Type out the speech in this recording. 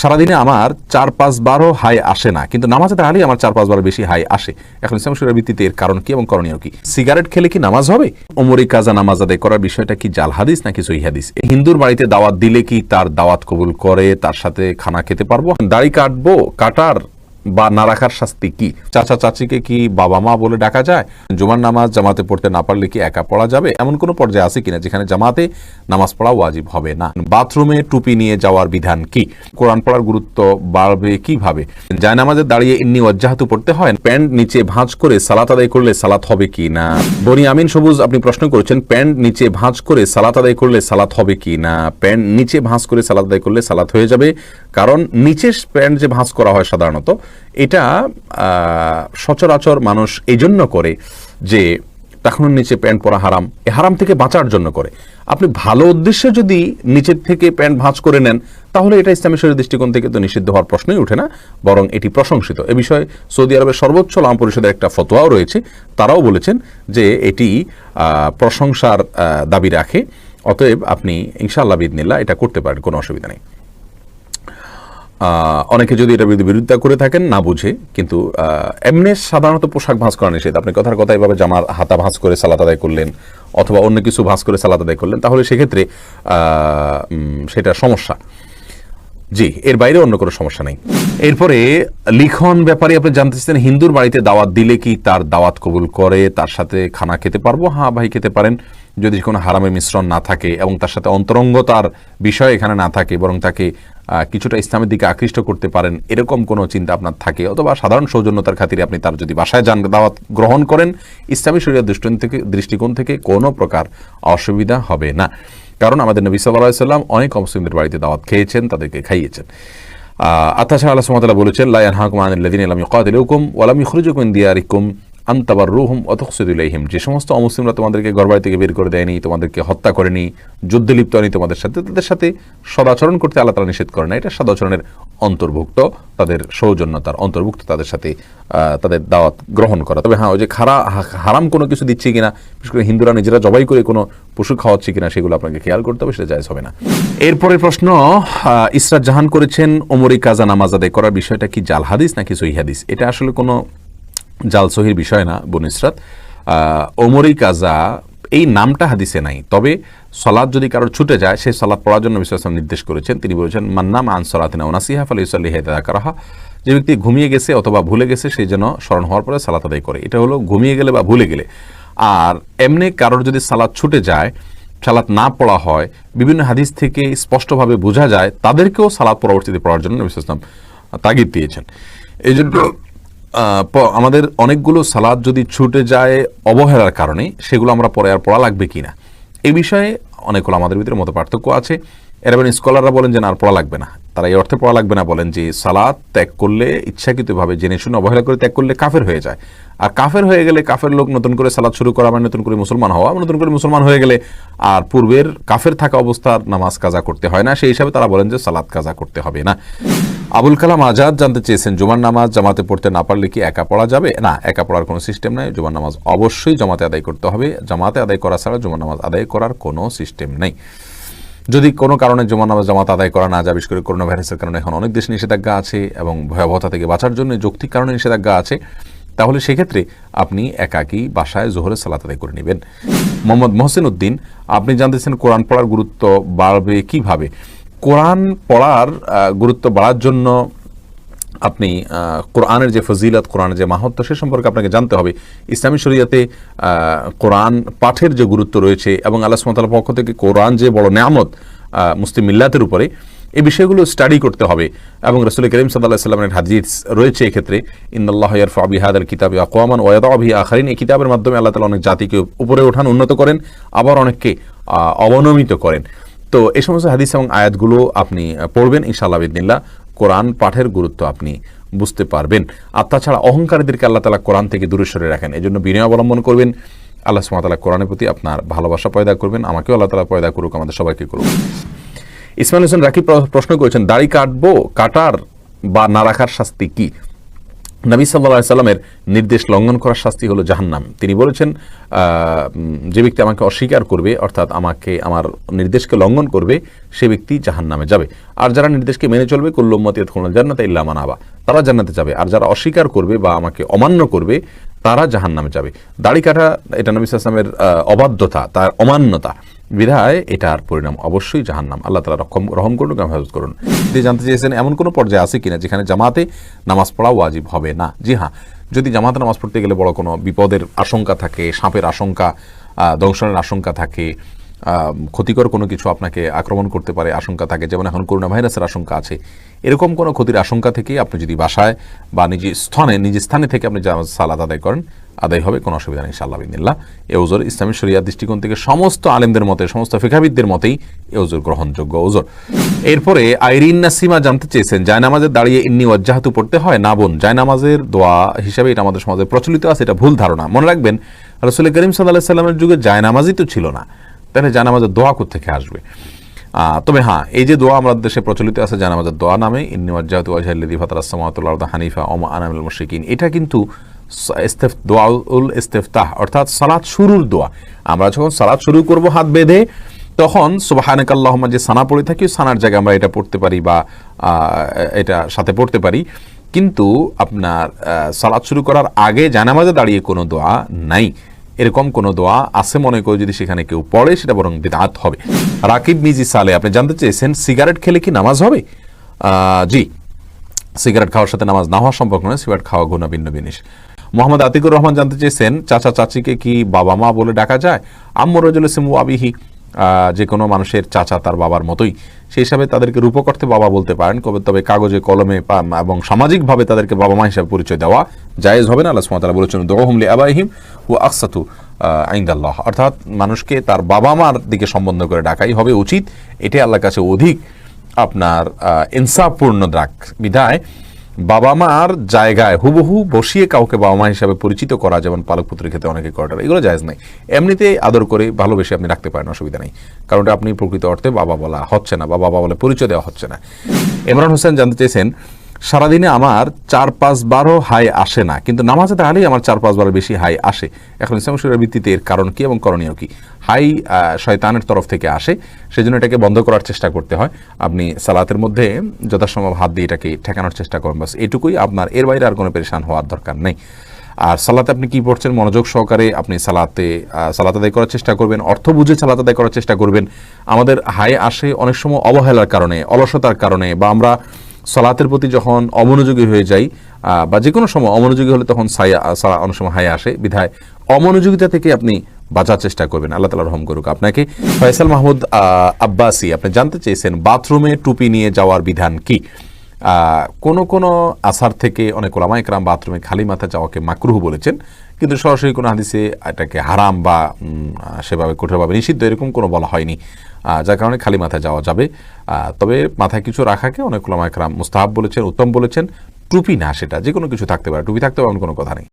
সারাদিনে আমার চার পাঁচ বারও হাই আসে না। কিন্তু নামাজে দাঁড়ালেই আমার চার পাঁচ বার বেশি হাই আসে। এখন ইসলাম শরীরের ভিত্তিতে এর কারণ কি এবং করণীয় কি? সিগারেট খেলে কি নামাজ হবে? ওমরি কাজা নামাজ আদায় করার বিষয়টা কি জাল হাদিস নাকি সহি হাদিস? হিন্দুর বাড়িতে দাওয়াত দিলে কি তার দাওয়াত কবুল করে, তার সাথে খানা খেতে পারব? দাড়ি কাটবো, কাটার বা না রাখার শাস্তি কি? চাচা চাচিকে কি বাবা মা বলে ডাকা যায়? জুমার নামাজ জামাতে পড়তে না পারলে কি একা পড়া যাবে? এমন কোনো পর্যায়ে আছে কিনা যেখানে জামাতে নামাজ পড়া ওয়াজিব হবে না? বাথরুমে টুপি নিয়ে যাওয়ার বিধান কি? কোরআন পড়ার গুরুত্ব বাড়বে কীভাবে? যায় নামাজে দাঁড়িয়ে ইন্নি অজ্জাহাতু পড়তে হয়? প্যান্ট নিচে ভাঁজ করে সালাত আদায় করলে সালাত হবে কি না? বনি আমিন সবুজ, আপনি প্রশ্ন করেছেন, প্যান্ট নিচে ভাঁজ করে সালাত আদায় করলে সালাত হবে কি না? প্যান্ট নিচে ভাঁজ করে সালাত আদায় করলে সালাত হয়ে যাবে? কারণ নিচে প্যান্ট যে ভাঁজ করা হয় সাধারণত এটা সচরাচর মানুষ এই জন্য করে যে তখন নিচে প্যান্ট পরা হারাম। এ হারাম থেকে বাঁচার জন্য করে। আপনি ভালো উদ্দেশ্যে যদি নিচের থেকে প্যান্ট ভাঁজ করে নেন, তাহলে এটা ইসলামী শরীর দৃষ্টিকোণ থেকে তো নিষিদ্ধ হওয়ার প্রশ্নই ওঠে না, বরং এটি প্রশংসিত। এ বিষয়ে সৌদি আরবের সর্বোচ্চ লাম পরিষদের একটা ফতোয়াও রয়েছে। তারাও বলেছেন যে এটি প্রশংসার দাবি রাখে। অতএব আপনি ইনশাআল্লাহ বিদনিল্লাহ এটা করতে পারেন, কোনো অসুবিধা নেই। অনেকে যদি এটা বিরুদ্ধে বিরোধিতা করে থাকেন, না বুঝে, কিন্তু এমনি সাধারণত পোশাক ভাঁজ করা নিষেধ। আপনি কথার কথা এভাবে জামার হাতা ভাঁজ করে সালাত আদায় করলেন, অথবা অন্য কিছু ভাঁজ করে সালাত আদায় করলেন, তাহলে সেক্ষেত্রে সেটা সমস্যা। জি, এর বাইরে অন্য কোনো সমস্যা নেই। এরপরে, লিখন ব্যাপারে আপনি জানতে চাচ্ছেন হিন্দুর বাড়িতে দাওয়াত দিলে কি তার দাওয়াত কবুল করে, তার সাথে খানা খেতে পারব? হ্যাঁ ভাই, খেতে পারেন। যদি কোনো হারামের মিশ্রণ না থাকে এবং তার সাথে অন্তরঙ্গতার বিষয় এখানে না থাকে, বরং তাকে কিছুটা ইসলামের দিকে আকৃষ্ট করতে পারেন, এরকম কোনো চিন্তা আপনার থাকে? অথবা সাধারণ সৌজন্যতার খাতিরে আপনি তার যদি বাসায় যান, দাওয়াত গ্রহণ করেন, ইসলামী শরীরের দৃষ্টিকোণ থেকে দৃষ্টিকোণ থেকে কোনো প্রকার অসুবিধা হবে না। কারণ আমাদের নবী সাল্লাহ সাল্লাম অনেক অমুসলিমদের বাড়িতে দাওয়াত খেয়েছেন, তাদেরকে খাইয়েছেন। আত্মা আল্লাহ সুমতাল্লাহ বলেছেন লাইন হাকুম আনিল্লাদিন আলাম ইকাদিলুকুম ওয়ালাম ইখরুজুকুম দিয়ারিকুম। আন্তাবার রুহুম অতকসুদুলাইহিম যে সমস্ত অমুসলিমরা তোমাদেরকে ঘরবাড়ি থেকে বের করে দেয়নি, তোমাদেরকে হত্যা করেনি, যুদ্ধে লিপ্ত হয়নি, তোমাদের সাথে, তাদের সাথে সদাচরণ করতে আল্লাহ তালা নিষেধ করে না। এটা সদাচরণের অন্তর্ভুক্ত, তাদের সৌজন্যতার অন্তর্ভুক্ত, তাদের সাথে তাদের দাওয়াত গ্রহণ করা। তবে হ্যাঁ ওই যে খারা হারাম কোনো কিছু দিচ্ছে কিনা, বিশেষ করে হিন্দুরা নিজেরা জবাই করে কোনো পশু খাওয়াচ্ছে কিনা, সেগুলো আপনাকে খেয়াল করতে হবে, সেটা জায়জ হবে না। এরপরের প্রশ্ন ইসরাত জাহান করেছেন ওমরি কাজা নামাজ আদায় করার বিষয়টা কি জাল হাদিস নাকি সহি হাদিস? এটা আসলে কোনো জাল সহির বিষয় না বনিসরাত ওমরি কাজা, এই নামটা হাদিসে নাই। তবে সলাদ যদি কারোর ছুটে যায়, সেই সলাদ পড়ার জন্য বিশ্বাস নির্দেশ করেছেন। তিনি বলেছেন মান্নাম আন সলাতিনা ওনাসিহা ফাল ইসল্লি হেদা করাহা যে ব্যক্তি ঘুমিয়ে গেছে অথবা ভুলে গেছে সেই জন্য স্মরণ হওয়ার পরে সালাত আদায় করে। এটা হলো ঘুমিয়ে গেলে বা ভুলে গেলে। আর এমনি কারোর যদি সালাদ ছুটে যায়, সালাত না পড়া হয়, বিভিন্ন হাদিস থেকে স্পষ্টভাবে বোঝা যায়, তাদেরকেও সালাদ পরবর্তীতে পড়ার জন্য নবী তাগিদ দিয়েছেন। এই জন্য আমাদের অনেকগুলো সালাদ যদি ছুটে যায় অবহেলার কারণে, সেগুলো আমরা পরে আর পড়া লাগবে কিনা? এই বিষয়ে অনেকগুলো আমাদের ভিতরে মতো পার্থক্য আছে এরাবেন স্কলাররা বলেন যে না, আর পড়া লাগবে না। তারা এই অর্থে পড়া লাগবে না, বলেন যে সালাদ ত্যাগ করলে, ইচ্ছাকৃতভাবে জেনে শুনে অবহেলা করে ত্যাগ করলে কাফের হয়ে যায়। আর কাফের হয়ে গেলে কাফের লোক নতুন করে সালাদ শুরু করা মানে নতুন করে মুসলমান হওয়া নতুন করে মুসলমান হয়ে গেলে আর পূর্বের কাফের থাকা অবস্থার নামাজ কাজা করতে হয় না, সেই হিসাবে তারা বলেন যে সালাদ কাজা করতে হবে না। আবুল কালাম আজাদ জানতে চেয়েছেন, জুমার নামাজ জামাতে পড়তে না পারলে কি একা পড়া যাবে? না, একা পড়ার কোনো সিস্টেম নাই। জুমার নামাজ অবশ্যই জামাতে আদায় করতে হবে। জামাতে আদায় করা ছাড়া জুমার নামাজ আদায় করার কোনো সিস্টেম নেই। যদি কোনো কারণে জমা নামাজ জামাত আদায় করা না যায়, বিশেষ করে করোনা ভাইরাসের কারণে এখন অনেক দেশে নিষেধাজ্ঞা আছে এবং ভয়াবহতা থেকে বাঁচার জন্য যৌক্তিক কারণে নিষেধাজ্ঞা আছে, তাহলে সেক্ষেত্রে আপনি একাকী বাসায় জোহরের সালাত আদায় করে নেবেন। মোহাম্মদ মহসিন উদ্দিন, আপনি জানতেছেন কোরআন পড়ার গুরুত্ব বাড়বে কীভাবে? কোরআন পড়ার গুরুত্ব বাড়ার জন্য আপনি কোরআনের যে ফজিলত, কোরআনের যে মাহাত্ম সে সম্পর্কে আপনাকে জানতে হবে। ইসলামী শরিয়াতে কোরআন পাঠের যে গুরুত্ব রয়েছে এবং আল্লাহ সুমতালার পক্ষ থেকে কোরআন যে বড় নেয়ামত মুসলিম মিল্লাতের উপরে, এই বিষয়গুলো স্টাডি করতে হবে এবং রসুল করিম সাল্লাহ সাল্লামের হাদিস রয়েছে এক্ষেত্রে ইন্দাল্লাহ ইয়ারফা বিহাদ কিতাব আকওয়ামান ওয়াদা অভি আখারিন। এই কিতাবের মাধ্যমে আল্লাহ তালা অনেক জাতিকে উপরে ওঠান উন্নত করেন, আবার অনেককে অবনমিত করেন। তো এই সমস্ত হাদিস এবং আয়াতগুলো আপনি পড়বেন, ইনশাআল্লাহ বিদিনিল্লাহ। কোরআন পাঠের গুরুত্ব আপনি বুঝতে পারবেন। আর তাছাড়া অহংকারীদেরকে আল্লাহ তালা কোরআন থেকে দূরে সরে রাখেন। এই জন্য বিনয় অবলম্বন করবেন। আল্লাহ সুমাতালা কোরআনের প্রতি আপনার ভালোবাসা পয়দা করবেন। আমাকেও আল্লাহ তালা পয়দা করুক, আমাদের সবাইকে করুক। ইসমাইল হোসেন রাকিব প্রশ্ন করেছেন, দাড়ি কাটবো, কাটার বা না রাখার শাস্তি কি? নবী সাল্লাহ সাল্লামের নির্দেশ লঙ্ঘন করার শাস্তি হলো জাহান্নাম। তিনি বলেছেন যে ব্যক্তি আমাকে অস্বীকার করবে, অর্থাৎ আমাকে, আমার নির্দেশকে লঙ্ঘন করবে, সে ব্যক্তি জাহান্নামে যাবে। আর যারা নির্দেশকে মেনে চলবে কুল্লুম্মতি খুলনা জান্নাতে ইল্লা মানাবা তারা জান্নাতে যাবে। আর যারা অস্বীকার করবে বা আমাকে অমান্য করবে, তারা জাহান্নামে যাবে। দাড়ি কাটা, এটা নবী সাল্লামের অবাধ্যতা, তার অমান্যতা। বিধায় এটার পরিণাম অবশ্যই জাহান্নাম। আল্লাহ তালা রক্ষম, রহম করুন হেফাজত করুন। তিনি জানতে চেয়েছেন, এমন কোনো পর্যায়ে আছে কিনা যেখানে জামাতে নামাজ পড়া ওয়াজিব হবে না? জি হ্যাঁ যদি জামাতে নামাজ পড়তে গেলে বড় কোনো বিপদের আশঙ্কা থাকে, সাপের আশঙ্কা দংশনের আশঙ্কা থাকে ক্ষতিকর কোনো কিছু আপনাকে আক্রমণ করতে পারে, আশঙ্কা থাকে, যেমন এখন করোনা ভাইরাসের আশঙ্কা আছে। এরকম কোনো ক্ষতির আশঙ্কা থেকে আপনি যদি বাসায় বা নিজের স্থানে নিজের স্থানে থেকে আপনি সালাদ আদায় করেন আদায় হবে, কোনো অসুবিধা নেই ইনশাআল্লাহ বিদিল্লাহ এ ওজোর ইসলামী শরিয়ার দৃষ্টিকোণ থেকে সমস্ত আলেমদের মতে, সমস্ত ফিকাবিদদের মতেই এ ওজোর গ্রহণযোগ্য ওজোর এরপরে আইরিন নাসিমা জানতে চেয়েছেন জায়নামাজের দাঁড়িয়ে ইন্নি ওয়াজ্জাহাতু পড়তে হয়? না বোন, জায়নামাজের দোয়া হিসাবে এটা আমাদের সমাজে প্রচলিত আছে, এটা ভুল ধারণা। মনে রাখবেন, রসুল করিম সাল্লাহ সাল্লামের যুগে জায়নামাজই তো ছিল না। তাহলে জায়নামাজের দোয়া থেকে আসবে? তবে হ্যাঁ এই যে দোয়া আমাদের দেশে প্রচলিত আছে জানামাজের দোয়া নামে, ইন্নি ওয়াজ্জাহাতু ওয়াজহাল্লাযী ফাতারাস-সামাওয়াতি ওয়াল হানিফা ওমা আনা মিনাল মুশরিকিন। এটা কিন্তু দোয়াউল ইস্তেফতাহ, অর্থাৎ সালাত শুরুর দোয়া। আমরা যখন সালাত শুরু করব হাত বেঁধে, তখন সুবহানাক আল্লাহুম্মা যে সানা পড়ে থাকি সানার জায়গায় আমরা এটা পড়তে পারি বা এটা সাথে পড়তে পারি। কিন্তু আপনার সালাত শুরু করার আগে জানামাজে দাঁড়িয়ে কোনো দোয়া নাই। এরকম কোনো দোয়া আছে মনে করে যদি সেখানে কেউ পড়ে, সেটা বরং বিদাত হবে। রাকিব মিজি সালে, আপনি জানতে চেয়েছেন, সিগারেট খেলে কি নামাজ হবে? জি, সিগারেট খাওয়ার সাথে নামাজ না হওয়া সম্পর্ক নয়, সিগারেট খাওয়া গুণা ভিন্ন জিনিস মোহাম্মদ আতিকুর রহমান জানতে চেয়েছেন, চাচা চাচিকে কি বাবা মা বলে ডাকা যায়? আম্মু রজুল সিমু আবিহি যে কোনো মানুষের চাচা তার বাবার মতোই। সেই হিসাবে তাদেরকে রূপকর্থে বাবা বলতে পারেন, কবে তবে কাগজে, কলমে এবং সামাজিকভাবে তাদেরকে বাবা মা হিসাবে পরিচয় দেওয়া জায়েজ হবে না। আল্লাহ সুবহানাহু বলেছেন দোহমলি আবাহিম ও আকসাতু আইন্দাল্লাহ অর্থাৎ মানুষকে তার বাবা মার দিকে সম্বন্ধ করে ডাকাই হবে উচিত। এটাই আল্লাহর কাছে অধিক আপনার ইনসাফপূর্ণ ডাক বিধায়। বাবা মার জায়গায় হুবহু বসিয়ে কাউকে বাবা মা হিসাবে পরিচিত করা, যেমন পালক পুত্রের ক্ষেত্রে অনেকে করাটা এগুলো জায়জ নাই। এমনিতে আদর করে ভালোবেসে আপনি রাখতে পারেন, অসুবিধা নেই। কারণ আপনি প্রকৃত অর্থে বাবা বলা হচ্ছে না বা বাবা বলে পরিচয় দেওয়া হচ্ছে না। ইমরান হোসেন জানতে চেয়েছেন সারাদিনে আমার চার পাঁচ বারও হাই আসে না। কিন্তু নামাজে তাহলেই আমার চার পাঁচ বারো বেশি হাই আসে। এখন ইসলাম শরীরের ভিত্তিতে এর কারণ কি এবং করণীয় কি? হাই শয়তানের তরফ থেকে আসে। সেজন্য এটাকে বন্ধ করার চেষ্টা করতে হয়। আপনি সালাতের মধ্যে যথাসম্ভব হাত দিয়ে এটাকে ঠেকানোর চেষ্টা করুন। বাস এটুকুই আপনার, এর বাইরে আর কোনো পেরেশান হওয়ার দরকার নেই। আর সালাতে আপনি কি পড়ছেন? মনোযোগ সহকারে আপনি সালাতে সালাত আদায় করার চেষ্টা করবেন। অর্থ বুঝে সালাত আদায় করার চেষ্টা করবেন। আমাদের হাই আসে অনেক সময় অবহেলার কারণে, অলসতার কারণে বা আমরা সালাতের প্রতি যখন অমনোযোগী হয়ে যাই বা যে কোনো সময় অমনোযোগী হলে তখন সায়া অনেক সময় হায়া আসে, বিধায় অমনোযোগিতা থেকে আপনি বাঁচার চেষ্টা করবেন, আল্লাহ তালা রহম করুক। আপনাকে ফয়সাল মাহমুদ আব্বাসি, আপনি জানতে চেয়েছেন, বাথরুমে টুপি নিয়ে যাওয়ার বিধান কি? কোনো কোনো আসার থেকে অনেক ওলামা একরাম বাথরুমে খালি মাথা যাওয়াকে মাকরুহ বলেছেন, কিন্তু সরাসরি কোনো হাদিসে এটাকে হারাম বা সেভাবে কঠোরভাবে নিষিদ্ধ এরকম কোনো বলা হয়নি। যার কারণে খালি মাথায় যাওয়া যাবে। তবে মাথায় কিছু রাখাকে অনেক ওলামা একরাম মুস্তাহাব বলেছেন, উত্তম বলেছেন। টুপি না সেটা যে কোনো কিছু থাকতে পারে, টুপি থাকতে পারে কোনো কথা নেই।